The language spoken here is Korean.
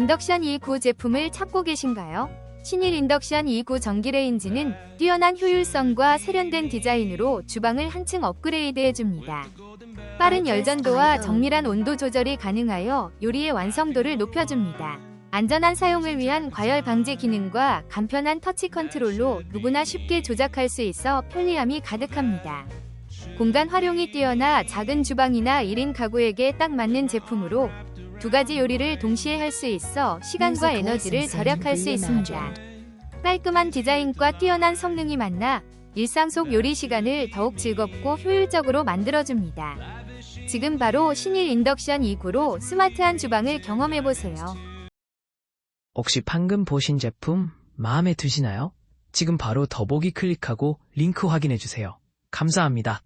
인덕션 2구 제품을 찾고 계신가요? 신일 인덕션 2구 전기레인지는 뛰어난 효율성과 세련된 디자인으로 주방을 한층 업그레이드해줍니다. 빠른 열전도와 정밀한 온도 조절이 가능하여 요리의 완성도를 높여줍니다. 안전한 사용을 위한 과열 방지 기능과 간편한 터치 컨트롤로 누구나 쉽게 조작할 수 있어 편리함이 가득합니다. 공간 활용이 뛰어나 작은 주방이나 1인 가구에게 딱 맞는 제품으로 두 가지 요리를 동시에 할 수 있어 시간과 에너지를 절약할 수 있습니다. 깔끔한 디자인과 뛰어난 성능이 만나 일상 속 요리 시간을 더욱 즐겁고 효율적으로 만들어줍니다. 지금 바로 신일 인덕션 2구로 스마트한 주방을 경험해보세요. 혹시 방금 보신 제품 마음에 드시나요? 지금 바로 더보기 클릭하고 링크 확인해주세요. 감사합니다.